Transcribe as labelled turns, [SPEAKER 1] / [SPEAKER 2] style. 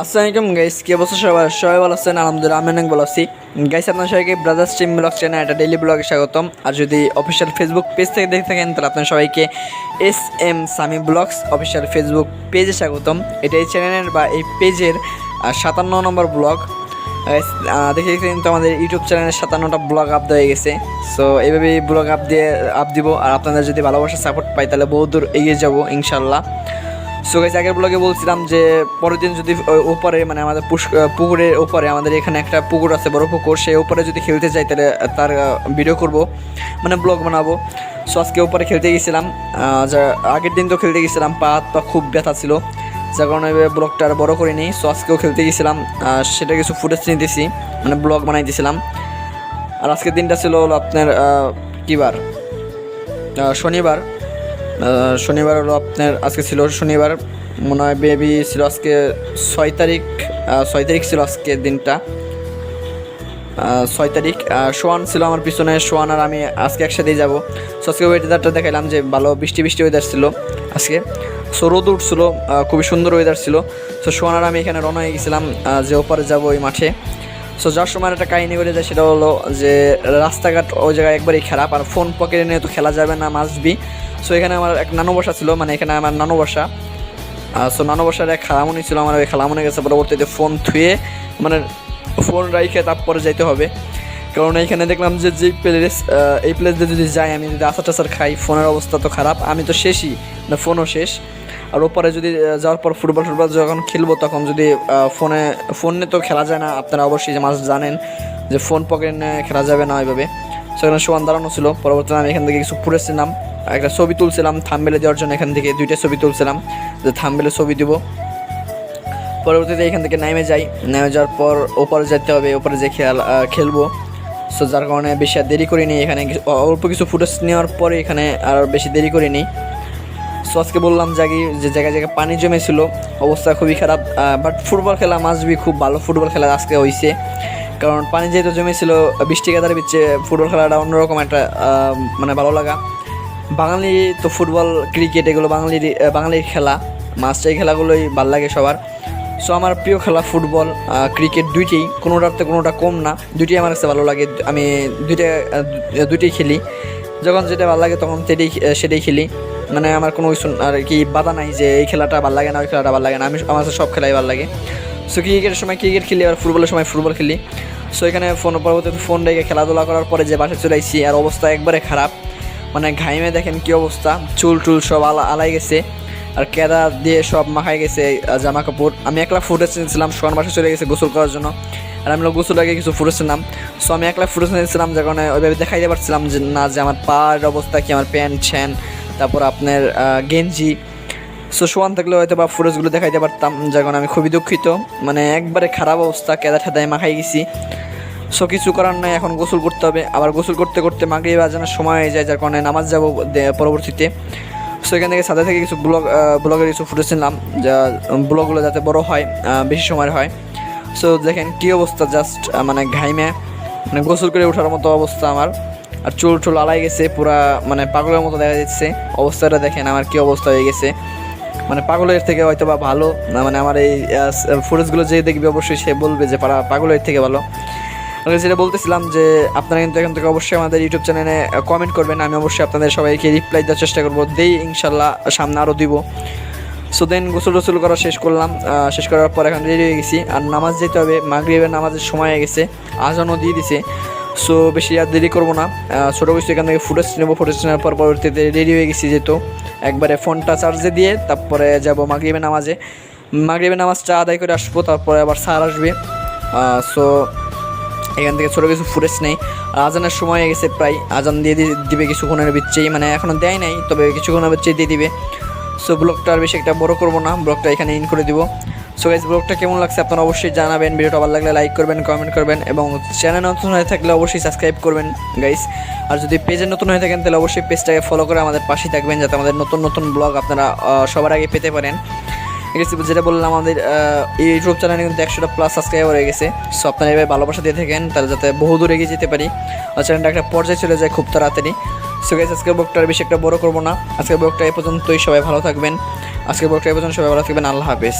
[SPEAKER 1] আসসালামু আলাইকুম গাইস কি অবস্থা সবাই সবাই ভালো আছেন? আলহামদুলিল্লাহ, আমি অনেক ভালো আছি। গাইস আপনার সবাইকে ব্রাদার স্ট্রিম ব্লগ চ্যানেল একটা ডেইলি ব্লগে স্বাগতম। আর যদি অফিসিয়াল ফেসবুক পেজ থেকে দেখে থাকেন, তাহলে আপনার সবাইকে S M Sami blogs official Facebook পেজে স্বাগতম। এটা এই চ্যানেলের বা এই পেজের সাতান্ন নম্বর ব্লগ দেখে দেখতে কিন্তু আমাদের ইউটিউব চ্যানেলে সাতান্নটা ব্লগ আপ হয়ে গেছে। সো এইভাবে ব্লগ আপ দিয়ে আপ দিব। আর আপনাদের যদি ভালোবাসা সাপোর্ট পাই, তাহলে বহু দূর এগিয়ে যাব ইনশাল্লাহ সো গাইস আগের ব্লগে বলছিলাম যে, পরের দিন যদি ওপরে মানে আমাদের পুকুরের ওপরে, আমাদের এখানে একটা পুকুর আছে, বড় পুকুর, সেই ওপরে যদি খেলতে যাই, তাহলে তার ভিডিও করব মানে ব্লগ বানাবো। সো আজকে ওপরে খেলতে গেছিলাম যা, আগের দিন তো খেলতে গেছিলাম, পা পা খুব ব্যথা ছিল, যার কারণে ব্লগটা আর বড় করিনি। সো আজকেও খেলতে গেছিলাম সেটা কিছু ফুটেজ নিতেছি মানে ব্লগ বানাইতেছিলাম আর আজকের দিনটা ছিল হলো আপনার কী বার? শনিবার। শনিবার হলো আপনার, আজকে ছিল শনিবার, মনে হয় বেবি ছিল আজকে ছয় তারিখ ছয় তারিখ ছিল আজকের দিনটা। ছয় তারিখ সোয়ান ছিল আমার পিছনে, সোয়ান আর আমি আজকে একসাথেই যাব। সো আজকে ওয়েদারটা দেখাইলাম যে ভালো বৃষ্টি বৃষ্টি ওয়েদার ছিল আজকে। সো রোদ উঠছিল খুবই সুন্দর ওয়েদার ছিল। সো সোয়ান আর আমি এখানে রওনা হয়ে গেছিলাম যে ওপারে যাব ওই মাঠে। সো যার সময় একটা কাহিনী করে যায়, সেটা হলো যে রাস্তাঘাট ওই জায়গায় একবারই খারাপ, আর ফোন পকেটে নিয়ে তো খেলা যাবে না মাস্ট বি সো এখানে আমার এক নানু বসা ছিল মানে এখানে আমার নানু বসা। সো নানু বসার এক খালামুনি ছিল, আমার ওই খালামুনি গেছে, পরবর্তীতে ফোন থুয়ে মানে ফোন রাইখে তারপরে যাইতে হবে। কারণ এখানে দেখলাম যে যে প্লেস এই প্লেস যদি যাই, আমি যদি আচার টাচার খাই, ফোনের অবস্থা তো খারাপ, আমি তো শেষই না ফোনও শেষ। আর ওপরে যদি যাওয়ার পর ফুটবল ফুটবল যখন খেলব, তখন যদি ফোনে ফোনে তো খেলা যায় না, আপনারা অবশ্যই যে মাস জানেন, যে ফোন পকেটে খেলা যাবে না ওইভাবে। সেখানে সোয়ান দাঁড়ানো ছিল। পরবর্তীতে আমি এখান থেকে কিছু ফুটেছিলাম একটা ছবি তুলছিলাম থাম্বেলে দেওয়ার জন্য এখান থেকে দুইটা ছবি তুলছিলাম যে থাম্বেলে ছবি দিব। পরবর্তীতে এখান থেকে নেমে যাই। নেমে যাওয়ার পর ওপারে যেতে হবে ওপরে যে আহ, খেলব। সো যার কারণে বেশি আর দেরি করিনি এখানে। অল্প কিছু ফুটেজ নেওয়ার পরে এখানে আর বেশি দেরি করিনি। সো আজকে বললাম জাগি যে জায়গায় জায়গায় পানি জমেছিল অবস্থা খুবই খারাপ। বাট ফুটবল খেলা মাসবি খুব ভালো। ফুটবল খেলা আজকে হয়েছে কারণ পানি যেহেতু জমেছিল, বৃষ্টি কাদার বিচ্ছে ফুটবল খেলাটা অন্যরকম একটা মানে ভালো লাগা। বাঙালি তো ফুটবল, ক্রিকেট এগুলো বাঙালির বাঙালির খেলা। মাস্টার এই খেলাগুলোই ভালো লাগে সবার। সো আমার প্রিয় খেলা ফুটবল ক্রিকেট দুইটাই। কোনোটার তো কোনোটা কম না। দুইটাই আমার কাছে ভালো লাগে। আমি দুইটা দুইটাই খেলি। যখন যেটা ভালো লাগে তখন সেটাই সেটাই খেলি। মানে আমার কোনো আর কি বাধা নাই যে এই খেলাটা ভালো লাগে না, ওই খেলাটা ভালো লাগে না। আমি আমার সব খেলাই ভালো লাগে। সো ক্রিকেটের সময় ক্রিকেট খেলি, আর ফুটবলের সময় ফুটবল খেলি। সো এখানে ফোন পরবর্তীতে ফোন রেখে খেলাধুলা করার পরে যে বাসায় চলে আসছি আর অবস্থা একবারে খারাপ। মানে ঘাইমে দেখেন কি অবস্থা, চুল টুল সব আলা আলাই গেছে, আর কেদা দিয়ে সব মাখাই গেছে জামা কাপড় আমি একলা ফুটেজ নিয়েছিলাম সোয়ান বাসায় চলে গেছে গোসল করার জন্য, আর আমি গোসল আগে কিছু ফুটেজ নিলাম। সো আমি একলা ফুটেজ নিয়েছিলাম যে কারণে ওইভাবে দেখাইতে পারছিলাম যে, না যে আমার পার অবস্থা কি, আমার প্যান্ট, ছ্যান, তারপর আপনার গেঞ্জি সো সোয়ান থাকলে হয়তো বা ফুটেজগুলো দেখাইতে পারতাম কারণে আমি খুবই দুঃখিত। মানে একবারে খারাপ অবস্থা কেদা ঠেদায় মাখাই গেছি। সো কিছু করার নাই, এখন গোসল করতে হবে। আবার গোসল করতে করতে মাগরিব আজানের সময় হয়ে যায়, যার কারণে নামাজ যাব পরবর্তীতে। সো এখান থেকে সাথে থেকে কিছু ব্লগ ব্লগের কিছু ফুটেজ নিলাম, যা ব্লগগুলো যাতে বড় হয় বেশি সময় হয়। সো দেখেন কী অবস্থা জাস্ট মানে ঘাইমে মানে গোসল করে ওঠার মতো অবস্থা আমার। আর চুল টুল আলাই গেছে, পুরা মানে পাগলের মতো দেখা যাচ্ছে। অবস্থাটা দেখেন, আমার কী অবস্থা হয়ে গেছে। মানে পাগলের থেকে হয়তো বা ভালো মানে আমার এই ফুটেজগুলো যে দেখবে অবশ্যই সে বলবে যে পারা পাগলের থেকে ভালো। আমি যেটা বলতেছিলাম যে আপনারা কিন্তু এখান থেকে অবশ্যই আমাদের ইউটিউব চ্যানেলে কমেন্ট করবেন, আমি অবশ্যই আপনাদের সবাইকে রিপ্লাই দেওয়ার চেষ্টা করব। দেই ইনশাল্লাহ সামনে আরও দিব। সো দেন গোসল টোসল করা শেষ করলাম শেষ করার পর এখন রেডি হয়ে গেছি। আর নামাজ যেতে হবে, মাগরিবের নামাজের সময় হয়ে গেছে, আজানও দিয়ে দিছে। সো বেশি আর দেরি করব না। ছোটো কিছু এখান থেকে ফুটেজ নেব, ফুটেজ নেওয়ার পর পরবর্তীতে রেডি হয়ে গেছি যেহেতু। একবারে ফোনটা চার্জে দিয়ে, তারপরে যাব মাগরিবের নামাজে। মাগরিবের নামাজটা আদায় করে আসব, তারপরে আবার স্যার আসবে। সো এখান থেকে ছোটো কিছু ফুটেজ নেই। আজানের সময় হয়ে গেছে প্রায়। আজান দিয়ে দিবে কিছুক্ষণের বিচ্ছেই মানে এখনও দেয় নাই, তবে কিছুক্ষণের বিচ্ছেই দিয়ে দিবে। সো ব্লগটা আর বেশি একটা বড় করব না। ব্লগটা এখানে ইন করে দিব। সো গাইজ ব্লগটা কেমন লাগছে আপনারা অবশ্যই জানাবেন, ভিডিওটা ভালো লাগলে লাইক করবেন কমেন্ট করবেন এবং চ্যানেল নতুন হয়ে থাকলে অবশ্যই সাবস্ক্রাইব করবেন গাইস আর যদি পেজে নতুন হয়ে থাকেন তাহলে অবশ্যই পেজটাকে ফলো করে আমাদের পাশেই থাকবেন যাতে আমাদের নতুন নতুন ব্লগ আপনারা সবার আগে পেতে পারেন। যেটা বললাম আমাদের ইউটিউব চ্যানেলে কিন্তু একশোটা প্লাস সাবস্ক্রাইবার হয়ে গেছে। সো আপনারা এভাবে ভালোবাসা দিয়ে থাকেন, তাহলে যাতে বহু দূর এগিয়ে যেতে পারি। আর চ্যানেলটা একটা পর্যায়ে চলে যায় খুব তাড়াতাড়ি। সো গাইস আজকের ব্লগটা আর বেশি একটা বড় করব না। আজকের ব্লগটা এই পর্যন্তই, সবাই ভালো থাকবেন। আজকের ব্লগটা এই পর্যন্ত, সবাই ভালো থাকবেন, আল্লাহ হাফেজ।